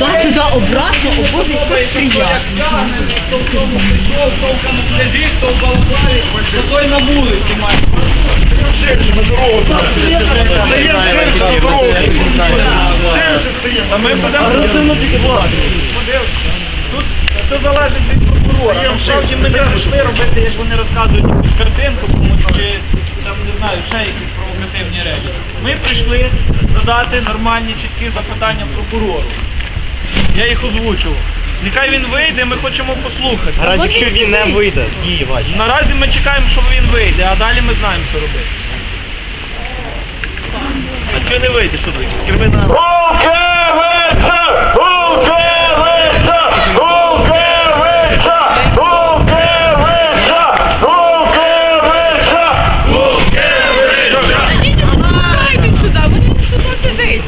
Туда-сюда, обратно, о боже, как приятно. Хто в балаклаві, то на вулиці має. А ми подемо тільки Тут це залежить від прокурора. Насправді ми не прийшли робити, як вони розказують, картинку, комусь чи там не знаю, ще якісь провокативні речі. Ми прийшли задати нормальні чіткі запитання прокурору. Я їх озвучував. Нехай він вийде, ми хочемо послухати. Гаразд, якщо він не вийде, дії ваші. Наразі ми чекаємо, що він вийде, а далі ми знаємо, що робити. А що не вийде, що таке? Кримінал. Дайте сюди, вони сюди сидить.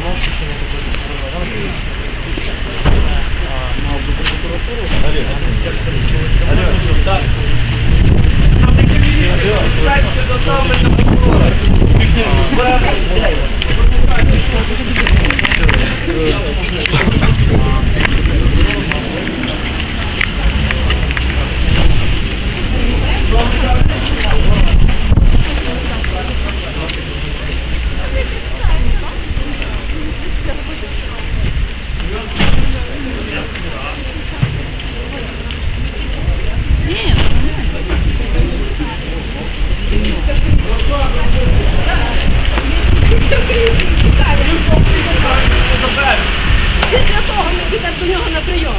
Після того ми підемо до нього на прийом.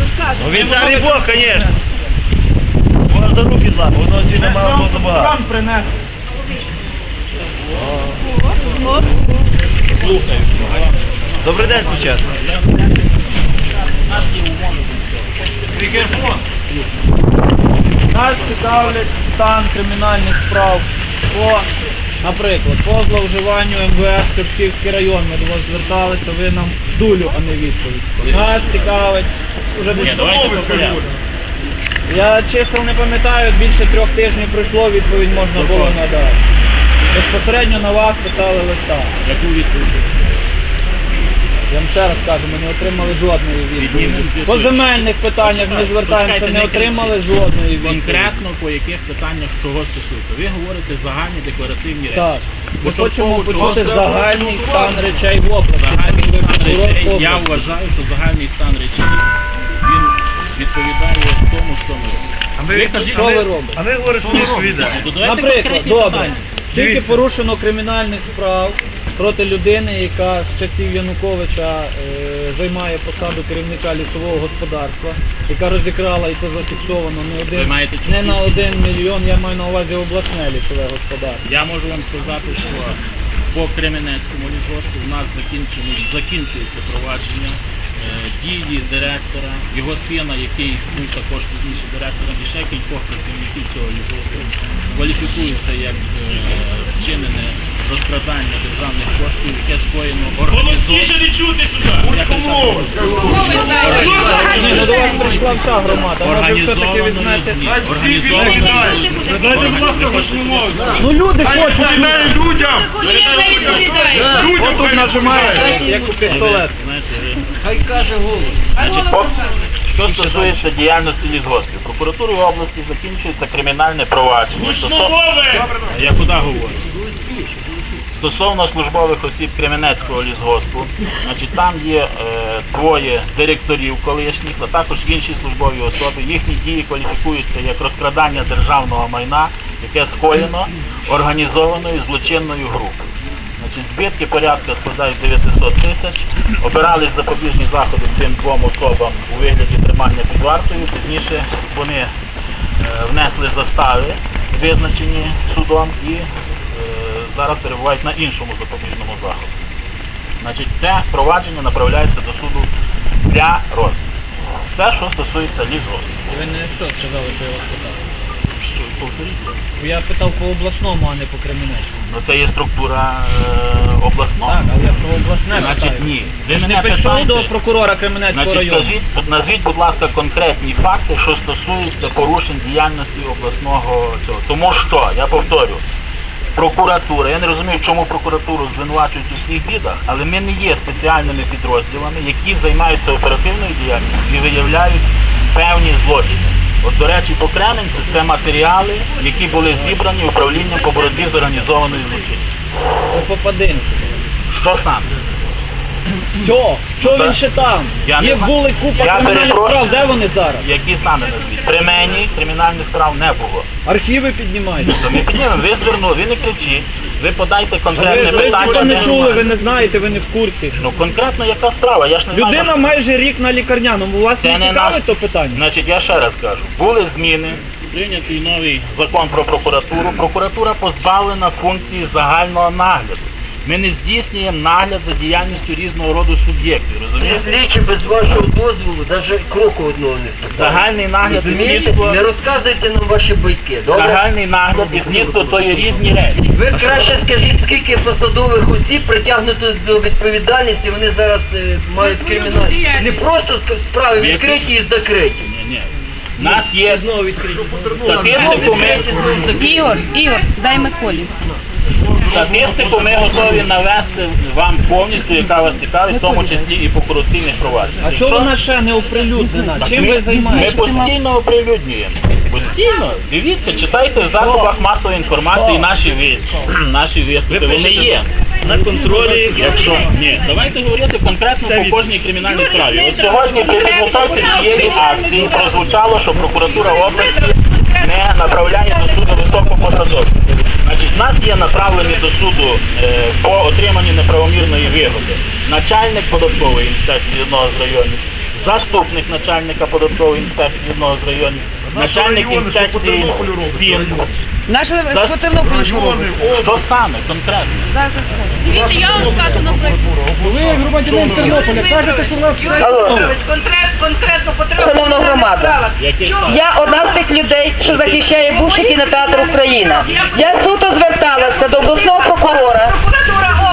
Розкажемо. Він цар і Бог, звісно. Можна за руки злапати, воно всі не мало забагато. Вам принесли. Слухаю. Добрий день, спочатку. Мікрофон. Нас стан кримінальних справ по, наприклад, по зловживанню МВС Київський район. Ми до вас зверталися, ви нам дулю, а не відповідь. Нас цікавить вже десь давайте. Я чисто не пам'ятаю, більше трьох тижнів пройшло, відповідь можна було надати. Безпосередньо на вас писали листа. Яку відповідь? Я вам ще раз кажу, ми не отримали жодної відповіді. По земельних питаннях ми звертаємося, не отримали жодної відповіді. Конкретно по яких питаннях чого стосується. Ви говорите загальні декларативні речі. Так. Ми хочемо почути загальний стан речей в області. Загальний стан речей, я вважаю, що загальний стан речей він відповідає тому, що ми робимо. Ви кажіть, Що ви робите? А ви говорите, що відповідає. Ну, давайте Наприклад, добре, скільки порушено кримінальних справ проти людини, яка з часів Януковича е, займає посаду керівника лісового господарства, яка розікрала, і це зафіксовано не один, маєте не на один мільйон, я маю на увазі обласне лісове господарство. Я можу вам сказати, що по Кременецькому лісгоспу в нас закінчується провадження е, дії директора, його сина, який ну, також пізніше директором, і ще кількох працівників цього лісгоспу кваліфікується як е, вчинене розкрадання державних коштів, яке скоєно ну. Організовано Ну люди хочуть, людям! Як у пістолет. Хай каже голос. Що стосується діяльності лісгоспів, прокуратурою області закінчується кримінальне провадження стосовно, я куди говорю? стосовно службових осіб Кременецького лісгоспу. Значить, там є е, двоє директорів колишніх, а також інші службові особи. Їхні дії кваліфікуються як розкрадання державного майна, яке скоєно організованою злочинною групою. Значить, збитки порядка складають 900 тисяч. Обирались запобіжні заходи цим двом особам у вигляді тримання під вартою. Пізніше вони е, внесли застави, визначені судом, і е, зараз перебувають на іншому запобіжному заході. Значить, це провадження направляється до суду для розгляду. Це, що стосується лісгоспу. Ви не що сказали, що я вас? Що? Я питав по обласному, а не по Кременецькому. Ну це є структура е, обласного. Так, але я про обласне Значить, ні. Ви не питаєте- до прокурора Кременецького Значить, району. скажіть, назвіть, будь ласка, конкретні факти, що стосуються порушень діяльності обласного цього. Тому що, я повторю, прокуратура. Я не розумію, чому прокуратуру звинувачують у всіх бідах, але ми не є спеціальними підрозділами, які займаються оперативною діяльністю і виявляють певні злочини. От, до речі, по Кременцю це матеріали, які були зібрані управлінням по боротьбі з організованою злочинністю. Попадинці. Що саме? Що? Що він ще там? Я не Є знаю. були купа Я кримінальних перепрошую. справ, де вони зараз? Які саме назвіть? При мені кримінальних справ не було. Архіви піднімають. То ми піднімемо, ви звернули, ви не кричіть, ви подайте Ви, конкретне ви питання. цього не де чули, немає. ви не знаєте, ви не в курсі. Ну конкретно яка справа? Я ж не Людина знаю. майже рік на лікарняному. У вас Це не цікавить наш... то питання? Значить, я ще раз кажу, були зміни, Прийнятий новий закон про прокуратуру. Прокуратура позбавлена функції загального нагляду. Ми не здійснюємо нагляд за діяльністю різного роду суб'єктів, розумієте? Слідчі без вашого дозволу навіть кроку одного не ступають. Загальний нагляд і Розумієте? слідство, Не розказуйте нам ваші байки, добре? загальний нагляд і слідство то є різні речі. Ви краще скажіть, скільки посадових осіб притягнуто до відповідальності, вони зараз е, мають свою кримінальні. Не просто справи Які? відкриті і закриті. Ні, ні. У нас є Знову відкриті. статистику, ми. Ігор, Ігор, дай Миколі. Статистику ми готові навести вам повністю, яка вас цікавить, в тому числі і по корупційних провадженнях. А що Якщо- вона ще не оприлюднена? Так Чим ми, ви займаєтесь? Ми постійно оприлюднюємо. Постійно. Дивіться, читайте в засобах масової інформації наші виступи. Наші виступи. Вони є. на контролі, Якщо ні, давайте говорити конкретно по кожній кримінальній справі. От сьогодні при підготовці цієї акції прозвучало, що прокуратура області не направляє до суду високопосадовців. Нас є направлені до суду е, по отриманні неправомірної вигоди. Начальник податкової інспекції одного з районів, заступник начальника податкової інспекції одного з районів, начальник інспекції СІН. Наша За- по Тернополю що саме конкретно? Дивіться, я вам скажу, наприклад. Ви громадянин Тернополя кажете, що у вас Конкретно Шановна громада, я одна з тих людей, що захищає бувший кінотеатр Україна. Я суто зверталася до обласного прокурора.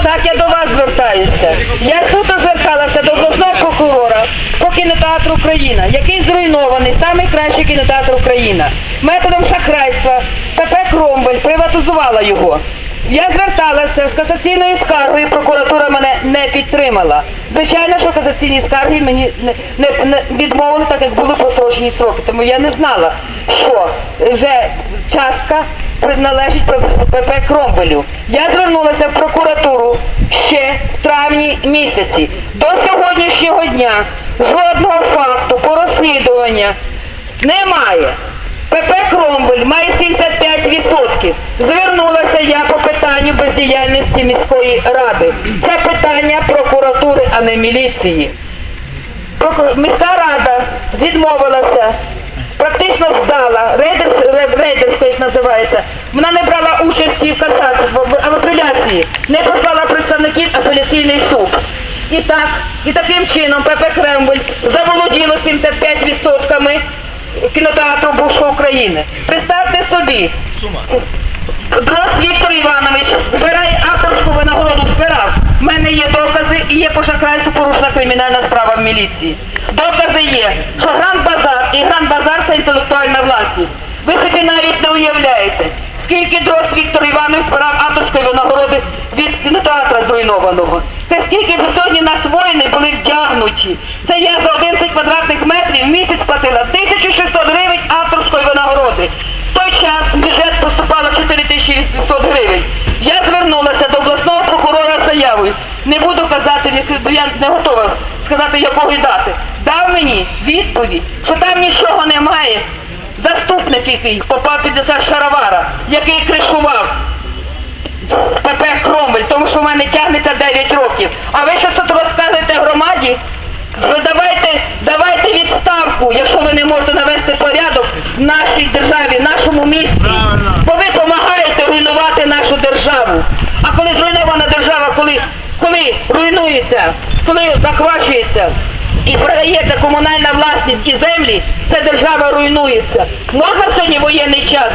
Так, я до вас звертаюся. Я суто зверталася до обласного прокурора по кінотеатру Україна, який зруйнований, найкращий кінотеатр Україна. Методом шахрайства ПП Кромвель його. Я зверталася з касаційною скаргою, прокуратура мене не підтримала. Звичайно, що касаційні скарги мені не, не, не відмовили, так як були прострочені сроки. Тому я не знала, що вже частка належить ПП Кромвелю. Я звернулася в прокуратуру ще в травні місяці. До сьогоднішнього дня жодного факту по розслідування немає. ПП Кромвель має 75%. Звернулася я по питанню бездіяльності міської ради. Це питання прокуратури, а не міліції. Міська рада відмовилася, практично здала, рейдерс- ре- рейдерська як називається. Вона не брала участі в касації, в апеляції, не послала представників апеляційний суд. І так, і таким чином ПП Кремль заволоділо 75% кінотеатру бувшої України. Представте собі, Дрос Віктор Іванович збирає авторську винагороду, збирав. В мене є докази і є по шахрайству порушена кримінальна справа в міліції. Докази є, що Гранд Базар і Гранд Базар це інтелектуальна власність. Ви собі навіть не уявляєте, скільки Дрос Віктор Іванович збирав авторської винагороди від кінотеатра зруйнованого. Це скільки сьогодні нас воїни були вдягнуті. Це я за 11 квадратних метрів в місяць платила 1600 гривень авторської винагороди. В той час в бюджет поступало 4800 гривень. Я звернулася до обласного прокурора з заявою. Не буду казати, бо я не готова сказати якої дати. Дав мені відповідь, що там нічого немає. Заступник який попав під це шаровара, який кришував ПП Кромвель, тому що в мене тягнеться 9 років. А ви що тут розказуєте громаді? Ви давайте, давайте відставку, якщо ви не можете навести порядок в нашій державі, в нашому місті. Бо ви допомагаєте руйнувати нашу державу. А коли зруйнована держава, коли, коли руйнується, коли захвачується і продається комунальна власність і землі, ця держава руйнується. Можна сьогодні воєнний час?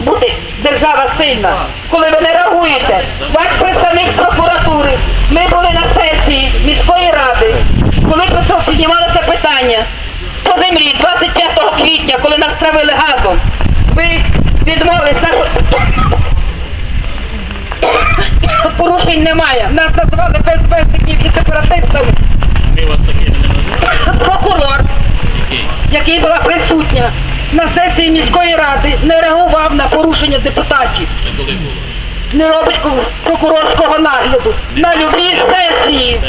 бути держава сильна, коли ви не реагуєте. Ваш представник прокуратури, ми були на сесії міської ради, коли піднімалося питання по землі 25 квітня, коли нас травили газом. Ви відмовились нашу порушень немає. Нас назвали ФСБшників і сепаратистами. Прокурор, Який? була присутня на сесії міської ради, не реагував на порушення депутатів. Не робить прокурорського нагляду на любій сесії.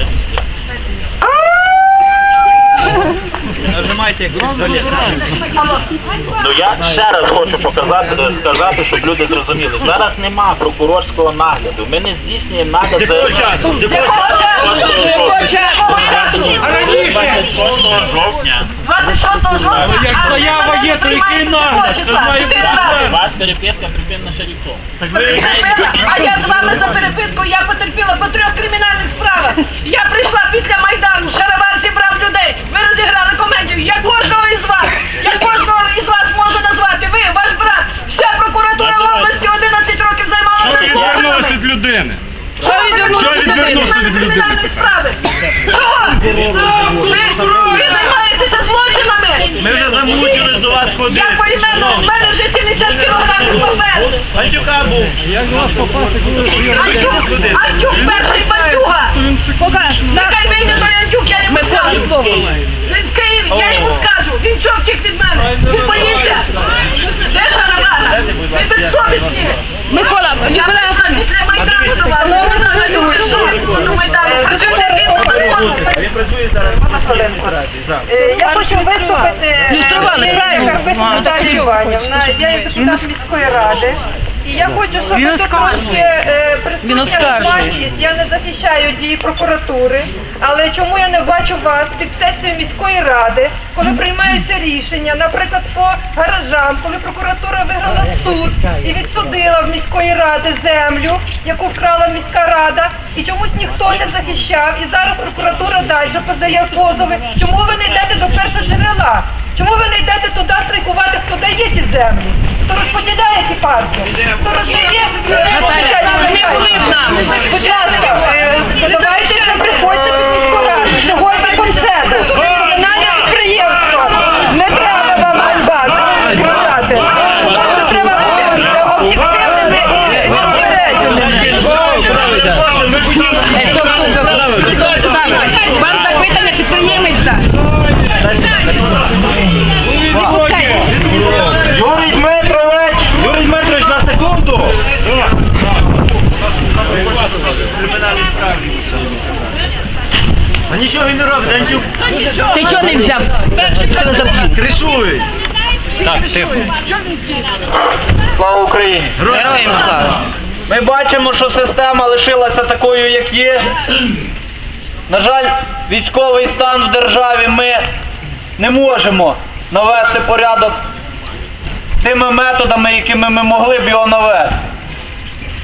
Нажимайте як пістолет. Ну я ще раз хочу показати, сказати, щоб люди зрозуміли. Зараз нема прокурорського нагляду. Ми не здійснюємо нагляд за Якого часу? Якого часу? Якого часу? А раніше? 26 жовтня. 26 жовтня. Як заява є, то який нагляд? Це має бути. У вас переписка припинена ще. А я з вами за переписку, я потерпіла по трьох кримінальних справах. Я прийшла після Майдану, шаровар зібрав людей. Ви розіграли комедію. Я кожного із вас, я кожного із вас можу назвати. Ви, ваш брат, вся прокуратура в області 11 років займалася Що ти Відвернулися від людини. Що відвернулися Що від людини справи? Чого? Ви, ви займаєтеся злочинами. Ми вже замучились до вас ходити. Я поіменно, в мене вже 70 кілограмів паперу. Бандюка був. Як до вас попасти, коли Антюк, Я хочу виступити. Люстрували, Я є Іванівна, я є депутат міської ради. І я хочу, щоб ви тут трошки е, присутня громадськість. Я не захищаю дії прокуратури, але чому я не бачу вас під сесією міської ради, коли приймаються рішення, наприклад, по гаражам, коли прокуратура виграла суд і відсудила в міської ради землю, яку вкрала міська рада, і чомусь ніхто не захищав, і зараз прокуратура далі подає позови. Чому ви не йдете до першого джерела? Чому ви не йдете туди страйкувати, хто дає ті землі? Хто розподіляє ті парки? Хто роздає? з. Будь ласка, е, давайте вже приходьте під міську раду. Сьогодні концерт. Комунальне підприємство. Не треба вам ганьба. сказати. Треба бути об'єктивними і підприємець так. Юрій Дмитрович! Юрій Дмитрович, на секунду! А нічого він не робить, Антюк. Ти чого не взяв? Кришують. Так, тихо. Слава Україні! Героям слава. Ми бачимо, що система лишилася такою, як є. На жаль, військовий стан в державі ми не можемо навести порядок тими методами, якими ми могли б його навести.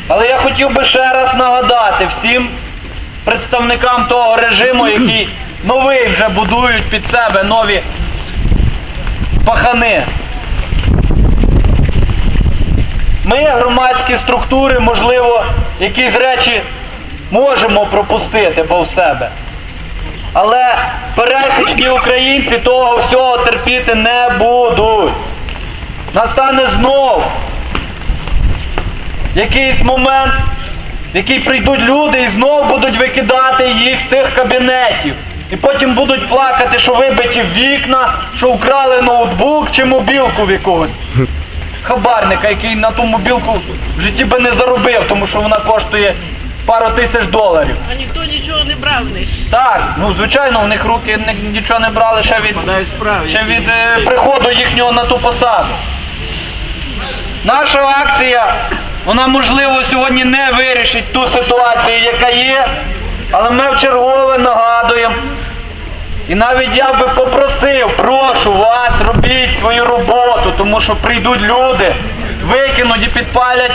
Але я хотів би ще раз нагадати всім представникам того режиму, який новий вже будують під себе нові пахани. Ми, громадські структури, можливо, якісь речі можемо пропустити повз себе. Але пересічні українці того всього терпіти не будуть. Настане знов якийсь момент, в який прийдуть люди і знов будуть викидати їх з цих кабінетів. І потім будуть плакати, що вибиті вікна, що вкрали ноутбук чи мобілку в якогось хабарника, який на ту мобілку в житті би не заробив, тому що вона коштує пару тисяч доларів. А ніхто нічого не брав в них. Так, ну звичайно, в них руки ні- нічого не брали ще від, ще від е, приходу їхнього на ту посаду. Наша акція, вона можливо сьогодні не вирішить ту ситуацію, яка є, але ми вчергове нагадуємо. І навіть я би попросив, прошу вас, робіть свою роботу, тому що прийдуть люди, викинуть і підпалять.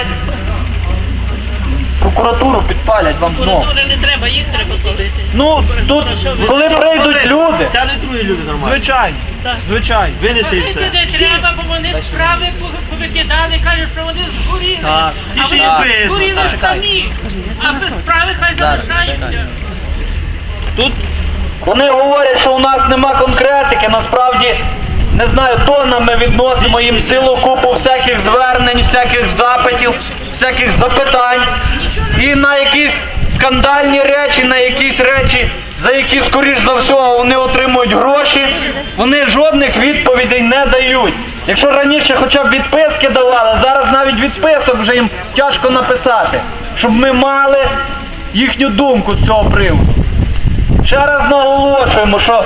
Прокуратуру підпалять вам знову. Культури не треба, їх треба солити. Ну, тут, коли прийдуть люди, Сядуть другі люди нормально. звичайно, Так. звичайно, винести і все. сюди треба, бо вони справи пов- повикидали, кажуть, що вони згоріли. Так. А Більше вони не видно. згоріли Так. ж самі. А без справи хай залишаються. Тут вони говорять, що у нас нема конкретики, насправді, не знаю, тоннами відносимо їм цілу купу всяких звернень, всяких запитів, всяких запитань. і на якісь скандальні речі, на якісь речі, за які, скоріш за все, вони отримують гроші, вони жодних відповідей не дають. Якщо раніше хоча б відписки давали, зараз навіть відписок вже їм тяжко написати, щоб ми мали їхню думку з цього приводу. Ще раз наголошуємо, що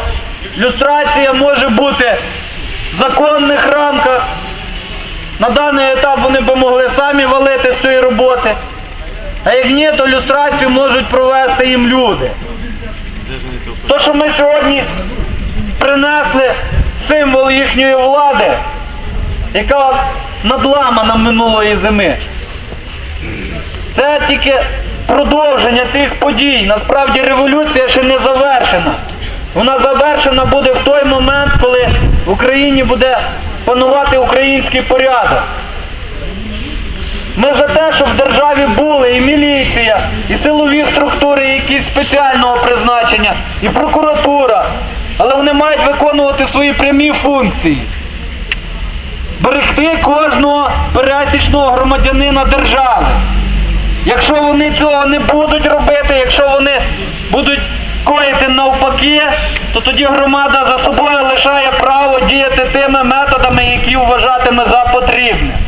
люстрація може бути в законних рамках. На даний етап вони би могли самі валити з цієї роботи. А як ні, то люстрацію можуть провести їм люди. То, що ми сьогодні принесли символ їхньої влади, яка надламана минулої зими. Це тільки продовження тих подій. Насправді революція ще не завершена. Вона завершена буде в той момент, коли в Україні буде панувати український порядок. Ми за те, щоб в державі були і міліція, і силові структури, якісь спеціального призначення, і прокуратура. Але вони мають виконувати свої прямі функції. Берегти кожного пересічного громадянина держави. Якщо вони цього не будуть робити, якщо вони будуть коїти навпаки, то тоді громада за собою лишає право діяти тими методами, які вважатиме за потрібне.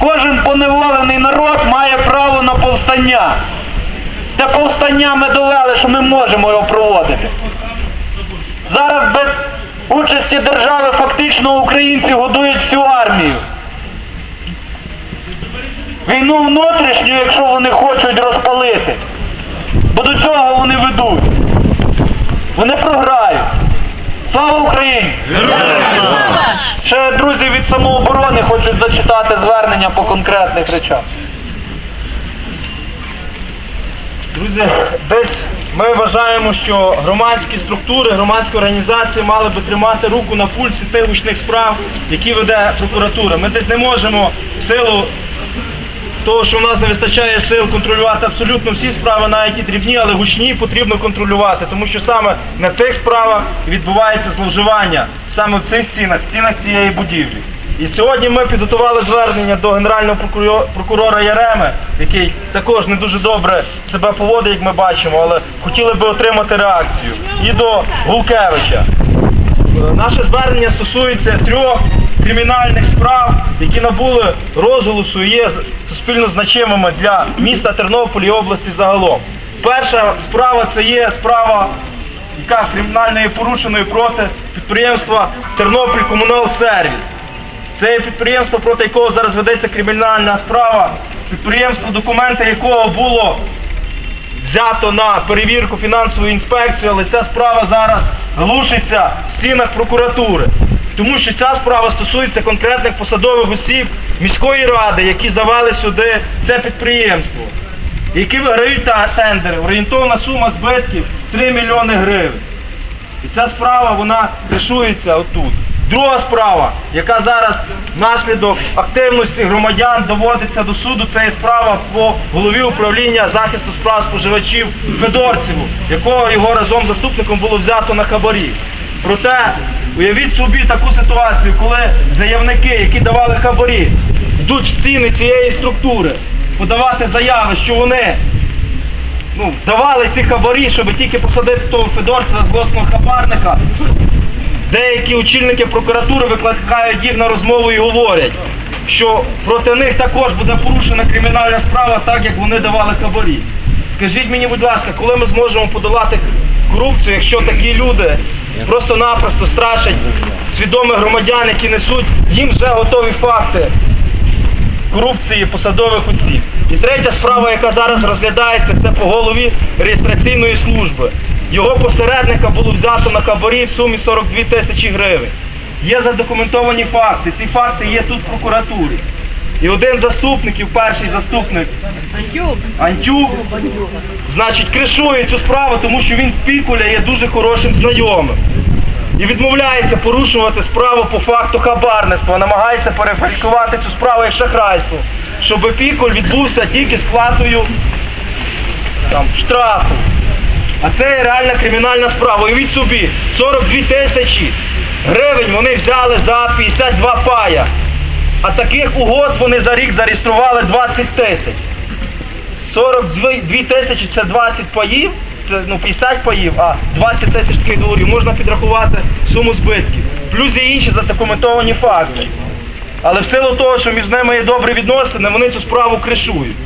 Кожен поневолений народ має право на повстання. Це повстання ми довели, що ми можемо його проводити. Зараз без участі держави фактично українці годують всю армію. Війну внутрішню, якщо вони хочуть розпалити, бо до чого вони ведуть? Вони програють. Слава Україні! Ще друзі від самооборони хочуть зачитати звернення по конкретних речах. Друзі, десь ми вважаємо, що громадські структури, громадські організації мали би тримати руку на пульсі тих гучних справ, які веде прокуратура. Ми десь не можемо в силу того, що в нас не вистачає сил контролювати абсолютно всі справи, навіть і дрібні, але гучні потрібно контролювати, тому що саме на цих справах відбувається зловживання, саме в цих стінах, стінах цієї будівлі. І сьогодні ми підготували звернення до генерального прокурора, Яреми, який також не дуже добре себе поводить, як ми бачимо, але хотіли би отримати реакцію. І до Гулкевича. Наше звернення стосується трьох кримінальних справ, які набули розголосу і є суспільно значимими для міста Тернополя і області загалом. Перша справа це є справа, яка кримінально є порушеною проти підприємства Тернопіль Комунал Сервіс. Це є підприємство, проти якого зараз ведеться кримінальна справа, підприємство, документи якого було взято на перевірку фінансової інспекції, але ця справа зараз глушиться в стінах прокуратури. Тому що ця справа стосується конкретних посадових осіб міської ради, які завели сюди це підприємство, які виграють тендери. Орієнтовна сума збитків 3 мільйони гривень. І ця справа вона кришується отут. Друга справа, яка зараз внаслідок активності громадян доводиться до суду, це є справа по голові управління захисту справ споживачів Федорцеву, якого його разом з заступником було взято на хабарі. Проте уявіть собі таку ситуацію, коли заявники, які давали хабарі, йдуть в стіни цієї структури подавати заяви, що вони ну, давали ці хабарі, щоб тільки посадити того Федорцева злосного хабарника. Деякі очільники прокуратури викликають їх на розмову і говорять, що проти них також буде порушена кримінальна справа, так як вони давали хабарі. Скажіть мені, будь ласка, коли ми зможемо подолати корупцію, якщо такі люди просто-напросто страшать свідомих громадян, які несуть їм вже готові факти корупції посадових осіб. І третя справа, яка зараз розглядається, це по голові реєстраційної служби. Його посередника було взято на хабарі в сумі 42 тисячі гривень. Є задокументовані факти. Ці факти є тут в прокуратурі. І один з заступників, перший заступник Антюк, значить, кришує цю справу, тому що він в Пікуля є дуже хорошим знайомим. І відмовляється порушувати справу по факту хабарництва, намагається перефальшувати цю справу як шахрайство, щоб Пікуль відбувся тільки сплатою там, штрафу. А це реальна кримінальна справа. Уявіть собі, 42 тисячі гривень вони взяли за 52 пая. А таких угод вони за рік зареєстрували 20 тисяч. 42 тисячі це 20 паїв, це ну 50 паїв, а 20 тисяч таких договорів можна підрахувати суму збитків. Плюс є інші задокументовані факти. Але в силу того, що між ними є добрі відносини, вони цю справу кришують.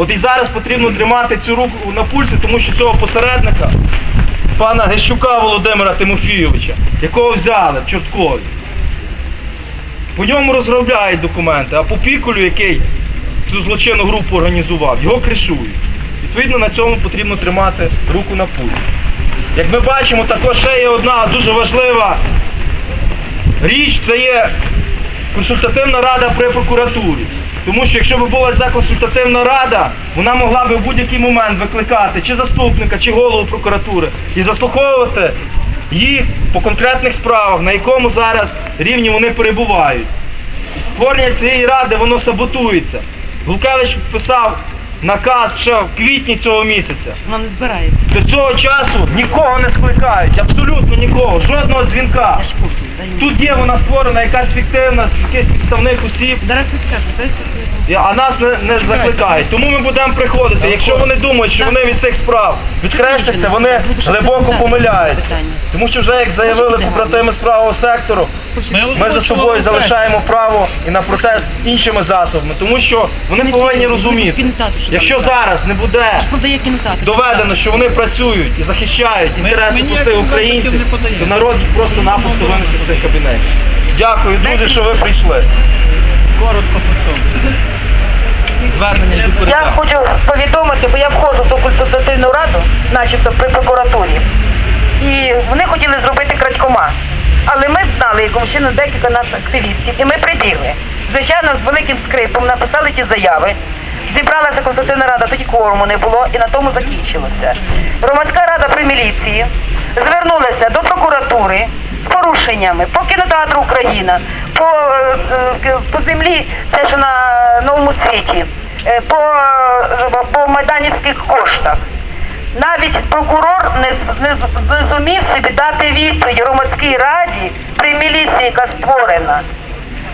От і зараз потрібно тримати цю руку на пульсі, тому що цього посередника, пана Гещука Володимира Тимофійовича, якого взяли в Чорткові, по ньому розробляють документи, а по пікулю, який цю злочинну групу організував, його кришують. Відповідно, на цьому потрібно тримати руку на пульсі. Як ми бачимо, також ще є одна дуже важлива річ, це є консультативна рада при прокуратурі. Тому що якщо б була ця консультативна рада, вона могла б в будь-який момент викликати чи заступника, чи голову прокуратури і заслуховувати їх по конкретних справах, на якому зараз рівні вони перебувають. Створення цієї ради воно саботується. Гулкевич підписав наказ ще в квітні цього місяця. Вона не збирається. До цього часу нікого не скликають, абсолютно нікого, жодного дзвінка. Тут є вона створена якась фіктивна, якийсь підставних осіб, а нас не, не закликають. Тому ми будемо приходити. Якщо вони думають, що вони від цих справ відкрестяться, вони глибоко помиляються. Тому що вже як заявили побратими з правого сектору, ми за собою залишаємо право і на протест іншими засобами, тому що вони повинні розуміти, якщо зараз не буде доведено, що вони працюють і захищають інтереси простих українців, то народ просто-напросто винесе з цих кабінетів. Дякую, друзі, що ви прийшли. Коротко по цьому. Звернення Я хочу повідомити, бо я входжу в ту консультативну раду, начебто при прокуратурі. І вони хотіли зробити крадькома. Але ми знали якомусь чином декілька нас активістів, і ми прибігли. Звичайно, з великим скрипом написали ті заяви. Зібралася консультативна рада, тоді кворуму не було, і на тому закінчилося. Громадська рада при міліції звернулася до прокуратури порушеннями по кінотеатру Україна, по, е, е, по землі, це що на новому світі, е, по, по майданівських коштах. Навіть прокурор не, не, не зумів собі дати відповідь громадській раді при міліції, яка створена.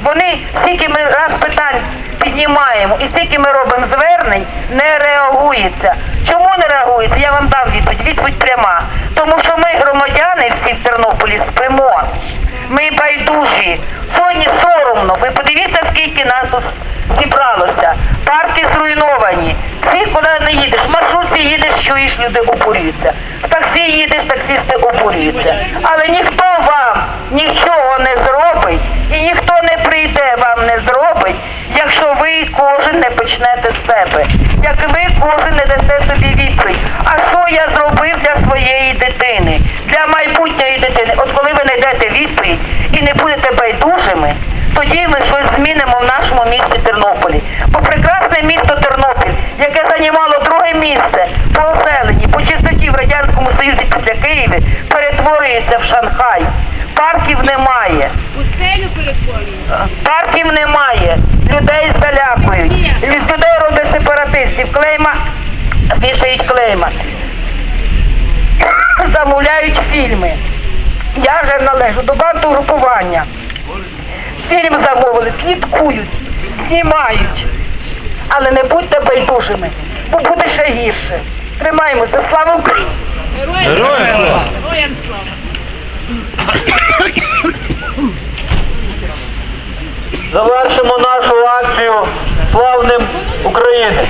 Вони стільки ми раз питань піднімаємо і стільки ми робимо звернень, не реагується. Чому не реагується? Я вам дам відповідь. Відповідь пряма. В Тернополі, спимо. Ми байдужі. Сьогодні соромно. Ви подивіться, скільки нас тут зібралося. Партії зруйновані. Всі, куди не їдеш. В маршрутці їдеш, чуєш, люди обурюються. В таксі їдеш, таксисти обурюються. Але ніхто вам нічого не зробить і ніхто не прийде вам не зробить, якщо ви кожен не почнете з себе. Як ви кожен не дасте собі відповідь. А що я зробив для своєї дитини, для майбутньої дитини? От коли ви знайдете відповідь і не будете байдужими, тоді ми щось змінимо в нашому місті Тернополі. Бо прекрасне місто Тернопіль, яке займало друге місце по оселенні, по чистоті в Радянському Союзі після Києва, перетворюється в Шанхай. Парків немає. Пустелю перетворюють. Парків немає, людей залякують, з людей роблять сепаратистів, клейма, вішають клейма, замовляють фільми. Я вже належу до бандугрупування. Фільм замовили, слідкують, знімають. Але не будьте байдужими, бо буде ще гірше. Тримаємося, слава Україні! Героям слава! Слава. Завершимо нашу акцію славним України.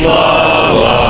Як